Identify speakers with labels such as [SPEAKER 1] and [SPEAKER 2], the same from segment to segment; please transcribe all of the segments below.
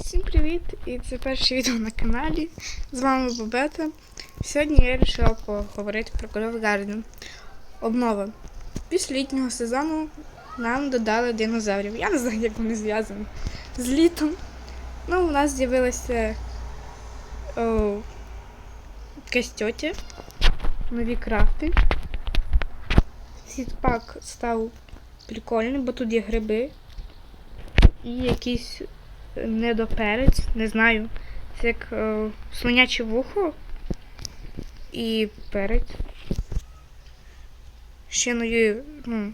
[SPEAKER 1] Всім привіт! І це перше відео на каналі. З вами Бобета. Сьогодні я вирішила поговорити про Call Garden. Обнова. Після літнього сезону нам додали динозаврів. Я не знаю, як вони зв'язані з літом. Ну, у нас з'явилися о, якась тьотя, нові крафти. Сітпак став прикольний, бо тут є гриби і якісь недоперець, не знаю. Це як е, слоняче вухо і перець. Ще нові, ну,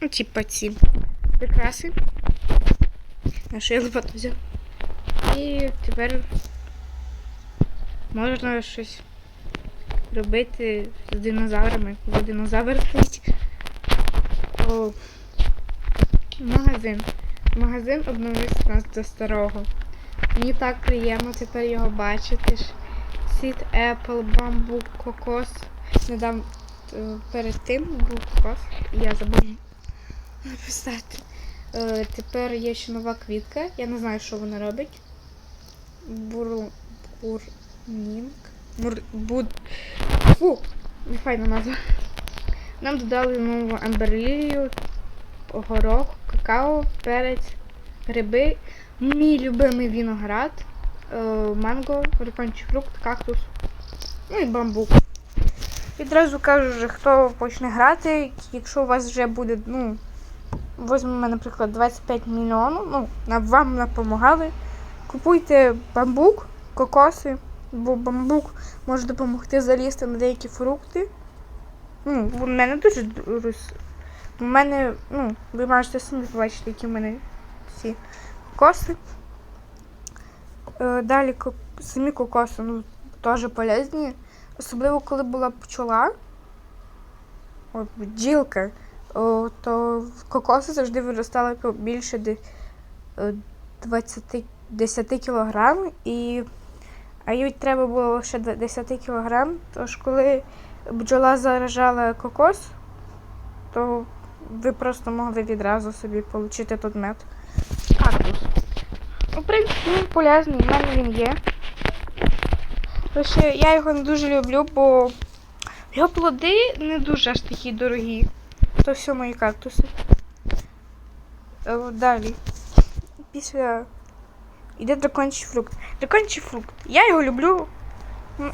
[SPEAKER 1] ну, типа ці прикраси. На що я лопату взяв. І тепер можна щось робити з динозаврами, коли динозавр стоїть. О, магазин. Магазин обновився у нас до старого. Мені так приємно тепер його бачити. ж. Сід, Apple, бамбук, кокос. Недавно е, перед тим був кокос, я забув написати. Е, Тепер є ще нова квітка. Я не знаю, що вона робить. Бурнінг. Мур... Буд... Фу! Не файна назва. Нам додали нову амберлілію, горох, какао, перець, гриби, мій любимий виноград, е, манго, рекончий фрукт, кактус, ну і бамбук. Відразу кажу, хто почне грати, якщо у вас вже буде, ну, візьмемо, наприклад, 25 мільйонів, ну, вам допомагали, купуйте бамбук, кокоси, бо бамбук може допомогти залізти на деякі фрукти. Ну, в мене дуже у мене, ну, ви можете самі побачити, які в мене всі коси. Е, далі самі кокоси, ну, теж полезні. Особливо, коли була пчола, от, бджілка, о, то кокоси завжди виростали більше е, 20, 10 кілограм. І, а їй треба було лише 10 кілограм. Тож, коли бджола заражала кокос, то ви просто могли відразу собі отримати тут мед. Кактус. Ну, в принципі, він полезний, в мене він є. Лише я його не дуже люблю, бо його плоди не дуже аж такі дорогі. То все мої кактуси. Е, Далі. Після. Іде дракончий фрукт. Дракончий фрукт. Я його люблю.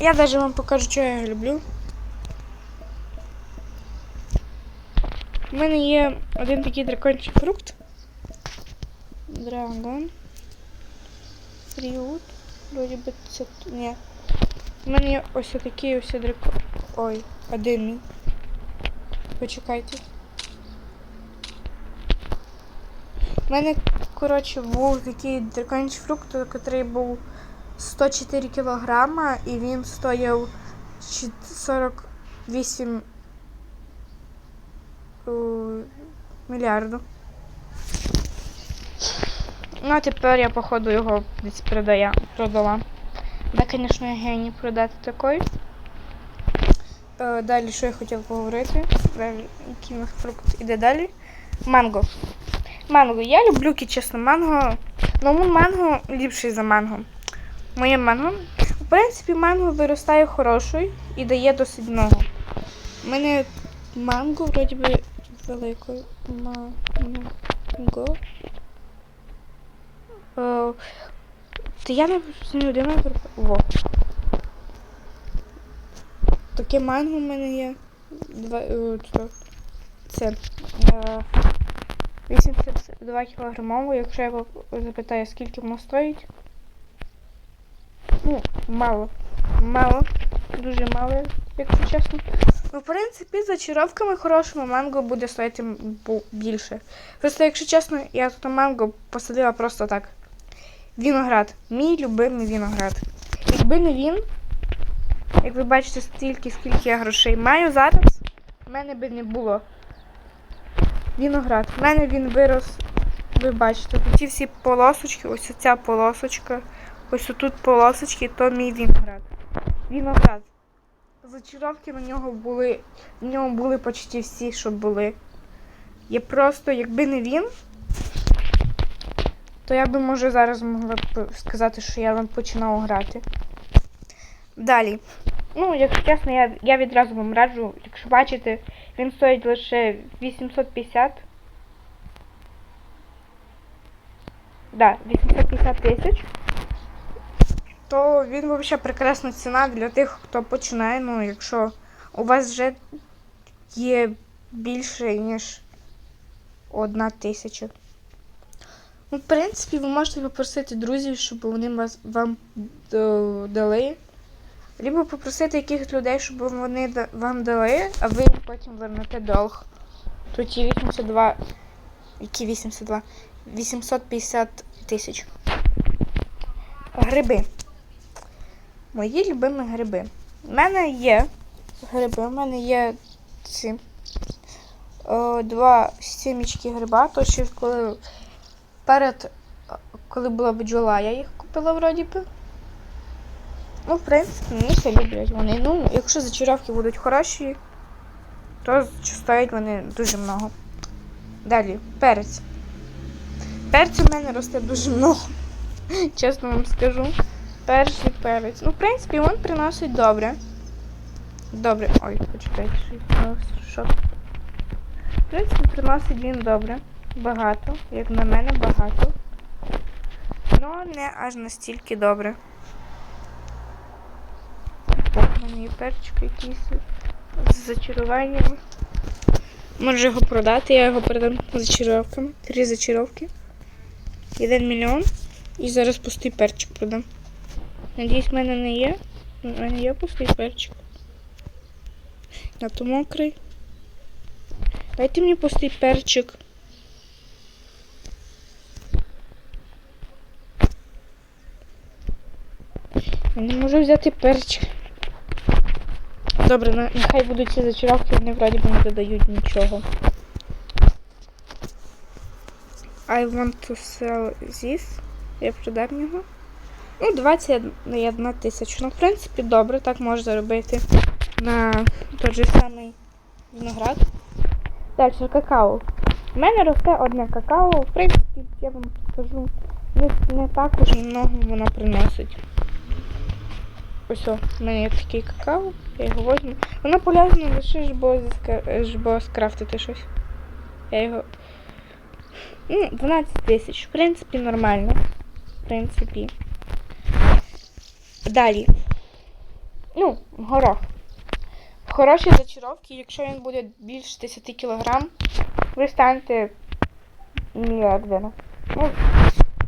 [SPEAKER 1] Я навіть вам покажу, що я його люблю. У мене є один такий дракончий фрукт. Драгон. Фріут. Вроді би це. Ні. У мене є ось такий ось дракон. Ой, один. Почекайте. У мене, коротше, був такий дракончий фрукт, який був 104 кілограма, і він стояв 48 е, мільярду. Ну, а тепер я, походу, його десь продая, продала. Да, звісно, я геній продати такий. Е, далі, що я хотіла поговорити? Який у нас фрукт іде далі? Манго. Манго. Я люблю, чесно, манго. Ну, манго ліпший за манго. Моє манго. В принципі, манго виростає хорошою і дає досить много. У мене манго, вроді би, великою. Манго. Е, Та я не не один Во. Таке манго в мене є. Два, е, це- це. Е, 82 кілограмово, якщо я запитаю, скільки воно стоїть. Ну, мало. Мало. Дуже мало, якщо чесно. В принципі, за чаровками хорошими манго буде бу- більше. Просто, якщо чесно, я тут манго посадила просто так. Віноград. Мій любимий віноград. Якби не він, як ви бачите, стільки, скільки я грошей маю зараз, в мене би не було. Віноград. В мене він вирос, ви бачите, ці всі полосочки, ось ця полосочка, ось тут полосочки, то мій віноград. Віноград. Зачаровки на нього були, в ньому були почти всі, що були. Я просто, якби не він, то я би може зараз могла б сказати, що я вам починала грати. Далі. Ну, якщо чесно, я, я відразу вам раджу, якщо бачите, він стоїть лише 850. Да, 850 тисяч. То він взагалі прекрасна ціна для тих, хто починає. Ну, якщо у вас вже є більше, ніж одна тисяча. Ну, в принципі, ви можете попросити друзів, щоб вони вас, вам е, дали. Либо попросити якихось людей, щоб вони вам дали, а ви потім вернете долг. Тут є 82. Які 82? 850 тисяч. Гриби. Мої любимі гриби. У мене є гриби, у мене є ці е, два сімічки гриба, то ще коли перед, коли була бджола, я їх купила вроді би. Ну, в принципі, мені все люблять вони. Ну, якщо зачаровки будуть хороші, то стоять вони дуже много. Далі, перець. Перцю в мене росте дуже много. Чесно вам скажу. Перший перець. Ну, в принципі, він приносить добре. Добре. Ой, почекайте, що. В принципі, приносить він добре. Багато. Як на мене, багато. Ну, не аж настільки добре. Так, є перчик якийсь з зачаруваннями. Можу його продати, я його продам з зачаровками. Три зачаровки. Один мільйон. І зараз пустий перчик продам. Надіюсь, в мене не є. У мене є пустий перчик. А то мокрий. Дайте мені пустий перчик. Я не можу взяти перчик. Добре, нехай будуть ці зачаровки, вони вроді не додають нічого. I want to sell this. Я продам його. Ну, 21 тисяча. Ну, в принципі, добре, так можна заробити на той же самий виноград. Далі какао. У мене росте одне какао. В принципі, я вам скажу, не, не так уж много воно приносить. Ось, в мене є такий какао, я його возьму. Воно полезно лише ж бо, зіска- ж бо скрафтити щось. Я його. Ну, 12 тисяч. В принципі, нормально. В принципі. Далі. Ну, горох. Хороші зачаровки, якщо він буде більше 10 кг, ви станете мільярдером. Ну,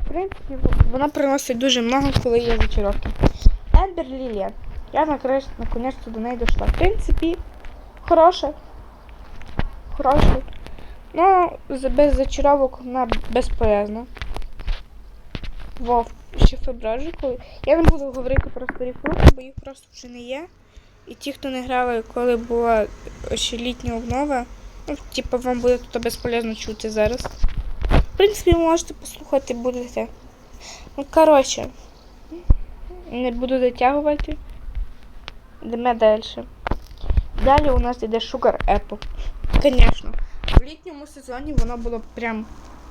[SPEAKER 1] в принципі, вона приносить дуже много, коли є зачаровки. Ембер Лілія. Я наконец-то до неї дошла. В принципі, хороша. Хороша. Ну, без зачаровок вона безполезна. Вов, ще фебражі. Я не буду говорити про старі фрукти, бо їх просто вже не є. І ті, хто не грали, коли була ще літня обнова, ну, типу, вам буде тут безполезно чути зараз. В принципі, можете послухати, будете. Ну, коротше, не буду затягувати. Йдемо далі. Далі у нас йде Sugar Apple. Звісно. В літньому сезоні воно було прям,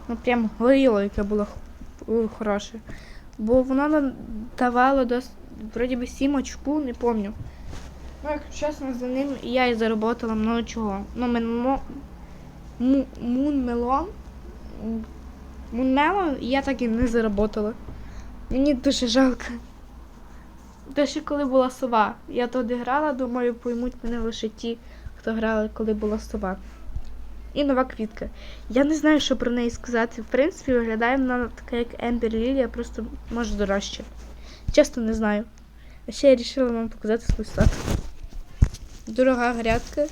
[SPEAKER 1] ну прям горіло, яке було е, хороше. Бо воно нам давало дос... вроді би 7 очку, не пам'ятаю. Ну, якщо чесно, за ним я і заработала много чого. Ну. Му... Мунмелон. Мунмелон я так і не заработала. Мені дуже жалко. Те ще коли була сова. Я туди грала, думаю, поймуть мене лише ті, хто грали, коли була сова. І нова квітка. Я не знаю, що про неї сказати. В принципі, виглядає вона така, як Ембер Лілія, просто може дорожче. Чесно, не знаю. А ще я вирішила вам показати свій сад. Дорога грядка.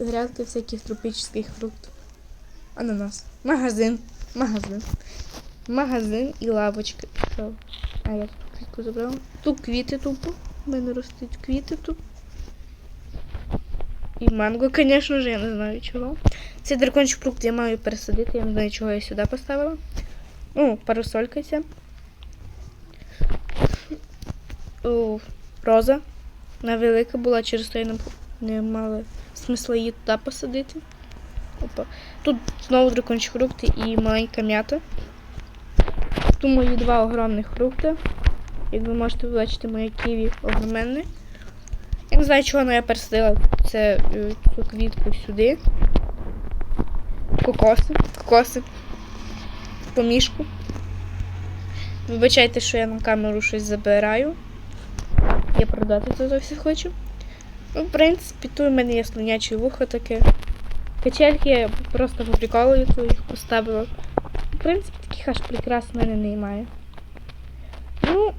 [SPEAKER 1] Грядка всяких тропічних фруктів. Ананас. Магазин. Магазин. Магазин і лавочка. Що? А я тут квітку забрала. Тут квіти тупо. У мене ростуть квіти тут. І манго, звісно ж, я не знаю чого. Цей дракончик фрукт я маю пересадити, я не знаю, чого я сюди поставила. Ну, парасолька. О, роза. Вона велика була, через то я не, мала смисла її туди посадити. Опа. Тут знову дракончик фрукти і маленька м'ята. Тут мої два огромних фрукти. Як ви можете бачити, моє ківі огроменне. Я не знаю, чого я пересадила це, е, цю квітку сюди. Кокоси. Кокоси. Помішку. Вибачайте, що я на камеру щось забираю. Я продати це зовсім хочу. Ну, в принципі, тут у мене є слоняче вухо таке. Качельки я просто по приколу їх поставила. В принципі, таких аж прикрас в мене немає. Ну,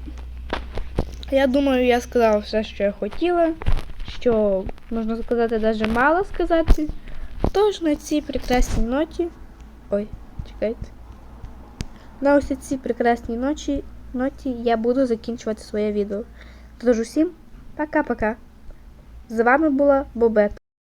[SPEAKER 1] я думаю, я сказала все, що я хотіла. Що можна сказати, навіть мало сказати. Тож на цій прекрасній ноті. Ой, чекайте. На ось цій прекрасній ночі, ноті я буду закінчувати своє відео. Тож усім пока-пока. З вами була Бобет.